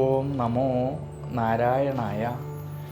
ഓം നമോ നാരായണായ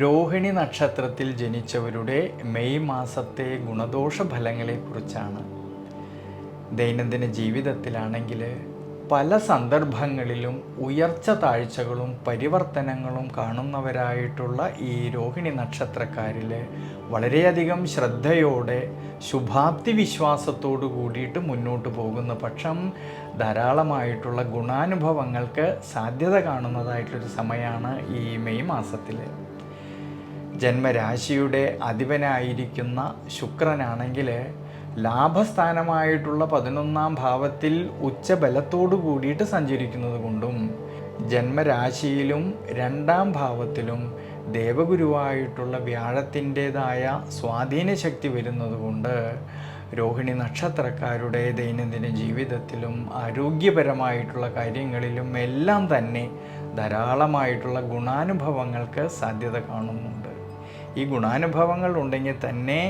രോഹിണി നക്ഷത്രത്തിൽ ജനിച്ചവരുടെ മെയ് മാസത്തെ ഗുണദോഷ ഫലങ്ങളെക്കുറിച്ചാണ് ദൈനംദിന ജീവിതത്തിലാണെങ്കിൽ പല സന്ദർഭങ്ങളിലും ഉയർച്ച താഴ്ചകളും പരിവർത്തനങ്ങളും കാണുന്നവരായിട്ടുള്ള ഈ രോഹിണി നക്ഷത്രക്കാരിൽ വളരെയധികം ശ്രദ്ധയോടെ ശുഭാപ്തി വിശ്വാസത്തോടു കൂടിയിട്ട് മുന്നോട്ട് പോകുന്ന പക്ഷം ധാരാളമായിട്ടുള്ള ഗുണാനുഭവങ്ങൾക്ക് സാധ്യത കാണുന്നതായിട്ടൊരു സമയമാണ് ഈ മെയ് മാസത്തിൽ. ജന്മരാശിയുടെ അധിപനായിരിക്കുന്ന ശുക്രനാണെങ്കിൽ ലാഭസ്ഥാനമായിട്ടുള്ള പതിനൊന്നാം ഭാവത്തിൽ ഉച്ചബലത്തോടു കൂടിയിട്ട് സഞ്ചരിക്കുന്നത് കൊണ്ടും ജന്മരാശിയിലും രണ്ടാം ഭാവത്തിലും ദേവഗുരുവായിട്ടുള്ള വ്യാഴത്തിന്റെതായ സ്വാധീന ശക്തി വരുന്നതുകൊണ്ട് രോഹിണി നക്ഷത്രക്കാരുടെ ദൈനംദിന ജീവിതത്തിലും ആരോഗ്യപരമായിട്ടുള്ള കാര്യങ്ങളിലും എല്ലാം തന്നെ ധാരാളമായിട്ടുള്ള ഗുണാനുഭവങ്ങൾക്ക് സാധ്യത കാണുന്നുണ്ട്. ഈ ഗുണാനുഭവങ്ങൾ ഉണ്ടെങ്കിൽ തന്നെ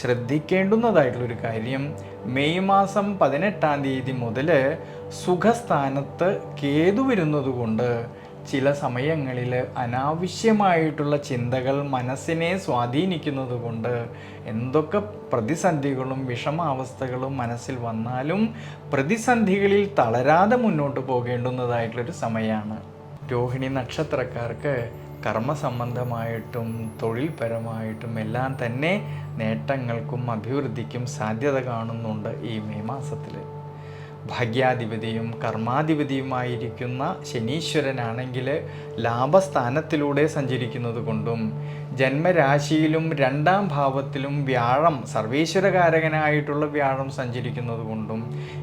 ശ്രദ്ധിക്കേണ്ടുന്നതായിട്ടുള്ളൊരു കാര്യം. മെയ് മാസം പതിനെട്ടാം തീയതി മുതൽ സുഖസ്ഥാനത്ത് കേതു വരുന്നതുകൊണ്ട് ചില സമയങ്ങളിൽ അനാവശ്യമായിട്ടുള്ള ചിന്തകൾ മനസ്സിനെ സ്വാധീനിക്കുന്നത് കൊണ്ട് എന്തൊക്കെ പ്രതിസന്ധികളും വിഷമാവസ്ഥകളും മനസ്സിൽ വന്നാലും പ്രതിസന്ധികളിൽ തളരാതെ മുന്നോട്ട് പോകേണ്ടുന്നതായിട്ടുള്ളൊരു സമയമാണ്. രോഹിണി നക്ഷത്രക്കാർക്ക് കർമ്മസംബന്ധമായിട്ടും തൊഴിൽപരമായിട്ടും എല്ലാം തന്നെ നേട്ടങ്ങൾക്കും അഭിവൃദ്ധിക്കും സാധ്യത കാണുന്നുണ്ട് ഈ മെയ് മാസത്തിൽ ഭാഗ്യാധിപതിയും കർമാധിപതിയുമായിരിക്കുന്ന ശനീശ്വരനാണെങ്കിൽ ലാഭസ്ഥാനത്തിലൂടെ സഞ്ചരിക്കുന്നത് കൊണ്ടും ജന്മരാശിയിലും രണ്ടാം ഭാവത്തിലും വ്യാഴം സർവേശ്വരകാരകനായിട്ടുള്ള വ്യാഴം സഞ്ചരിക്കുന്നത് കൊണ്ടും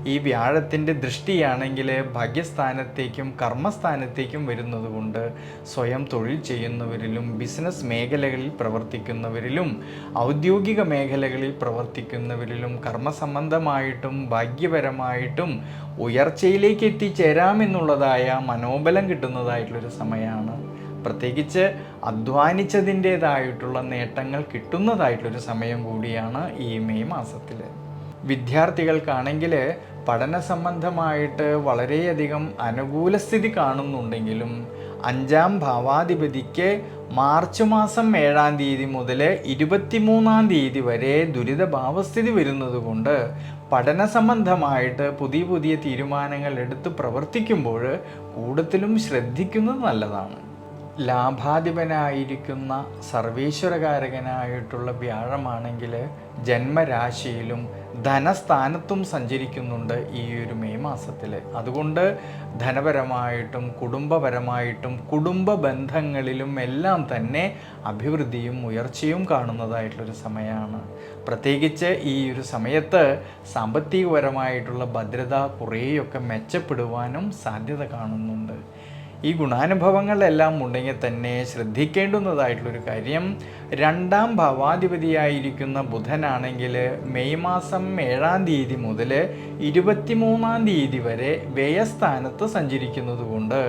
ഈ വ്യാഴത്തിന്റെ ദൃഷ്ടിയാണെങ്കിൽ ഭാഗ്യസ്ഥാനത്തേക്കും കർമ്മസ്ഥാനത്തേക്കും വരുന്നത് കൊണ്ട് സ്വയം തൊഴിൽ ചെയ്യുന്നവരിലും ബിസിനസ് മേഖലകളിൽ പ്രവർത്തിക്കുന്നവരിലും ഔദ്യോഗിക മേഖലകളിൽ പ്രവർത്തിക്കുന്നവരിലും കർമ്മസംബന്ധമായിട്ടും ഭാഗ്യപരമായിട്ടും ഉയർച്ചയിലേക്ക് എത്തിച്ചേരാമെന്നുള്ളതായ മനോബലം കിട്ടുന്നതായിട്ടുള്ളൊരു സമയമാണ് പ്രത്യേകിച്ച് അധ്വാനിച്ചതിന്റേതായിട്ടുള്ള നേട്ടങ്ങൾ കിട്ടുന്നതായിട്ടുള്ളൊരു സമയം കൂടിയാണ് ഈ മെയ് മാസത്തിൽ വിദ്യാർത്ഥികൾക്കാണെങ്കിൽ പഠന സംബന്ധമായിട്ട് വളരെയധികം അനുകൂല സ്ഥിതി കാണുന്നുണ്ടെങ്കിലും അഞ്ചാം ഭാവാധിപതിക്ക് മാർച്ച് മാസം ഏഴാം തീയതി മുതൽ ഇരുപത്തിമൂന്നാം തീയതി വരെ ദുരിതഭാവസ്ഥിതി വരുന്നത് കൊണ്ട് പഠന സംബന്ധമായിട്ട് പുതിയ പുതിയ തീരുമാനങ്ങൾ എടുത്ത് പ്രവർത്തിക്കുമ്പോൾ കൂടുതലും ശ്രദ്ധിക്കുന്നത് നല്ലതാണ്. ലാഭാധിപനായിരിക്കുന്ന സർവേശ്വരകാരകനായിട്ടുള്ള വ്യാഴമാണെങ്കിൽ ജന്മരാശിയിലും ധനസ്ഥാനത്തും സഞ്ചരിക്കുന്നുണ്ട് ഈ ഒരു മെയ് മാസത്തിൽ. അതുകൊണ്ട് ധനപരമായിട്ടും കുടുംബപരമായിട്ടും കുടുംബ ബന്ധങ്ങളിലും എല്ലാം തന്നെ അഭിവൃദ്ധിയും ഉയർച്ചയും കാണുന്നതായിട്ടുള്ളൊരു സമയമാണ്. പ്രത്യേകിച്ച് ഈ ഒരു സമയത്ത് സാമ്പത്തികപരമായിട്ടുള്ള ഭദ്രത കുറേയൊക്കെ മെച്ചപ്പെടുവാനും സാധ്യത കാണുന്നുണ്ട്. ഈ ഗുണാനുഭവങ്ങളെല്ലാം ഉണ്ടെങ്കിൽ തന്നെ ശ്രദ്ധിക്കേണ്ടുന്നതായിട്ടുള്ളൊരു കാര്യം. രണ്ടാം ഭവാധിപതിയായിരിക്കുന്ന ബുധനാണെങ്കിൽ മെയ് മാസം ഏഴാം തീയതി മുതൽ ഇരുപത്തിമൂന്നാം തീയതി വരെ വ്യയസ്ഥാനത്ത് സഞ്ചരിക്കുന്നത് കൊണ്ട്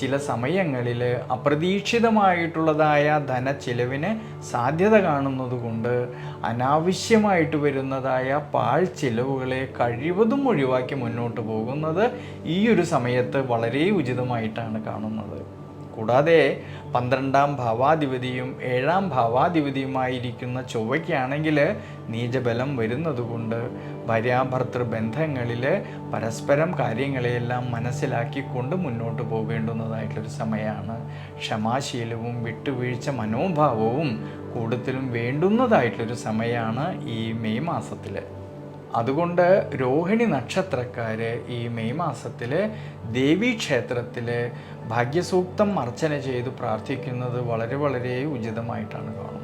ചില സമയങ്ങളിൽ അപ്രതീക്ഷിതമായിട്ടുള്ളതായ ധനച്ചിലവിന് സാധ്യത കാണുന്നത് കൊണ്ട് അനാവശ്യമായിട്ട് വരുന്നതായ പാൽ ചിലവുകളെ കഴിവതും ഒഴിവാക്കി മുന്നോട്ട് പോകുന്നത് ഈ ഒരു സമയത്ത് വളരെ ഉചിതമായിട്ടാണ് കാണുന്നത്. കൂടാതെ പന്ത്രണ്ടാം ഭാവാധിപതിയും ഏഴാം ഭാവാധിപതിയുമായിരിക്കുന്ന ചൊവ്വയ്ക്കാണെങ്കിൽ നീചബലം വരുന്നതുകൊണ്ട് ഭാര്യാഭർത്തൃ ബന്ധങ്ങളിൽ പരസ്പരം കാര്യങ്ങളെയെല്ലാം മനസ്സിലാക്കിക്കൊണ്ട് മുന്നോട്ട് പോകേണ്ടുന്നതായിട്ടൊരു സമയമാണ്. ക്ഷമാശീലവും വിട്ടുവീഴ്ച മനോഭാവവും കൂടുതലും വേണ്ടുന്നതായിട്ടൊരു സമയമാണ് ഈ മെയ് മാസത്തിൽ അതുകൊണ്ട് രോഹിണി നക്ഷത്രക്കാർ ഈ മെയ് മാസത്തിൽ ദേവീക്ഷേത്രത്തിൽ ഭാഗ്യസൂക്തം അർച്ചന ചെയ്ത് പ്രാർത്ഥിക്കുന്നത് വളരെ വളരെ ഉചിതമായിട്ടാണ് കാണുന്നത്.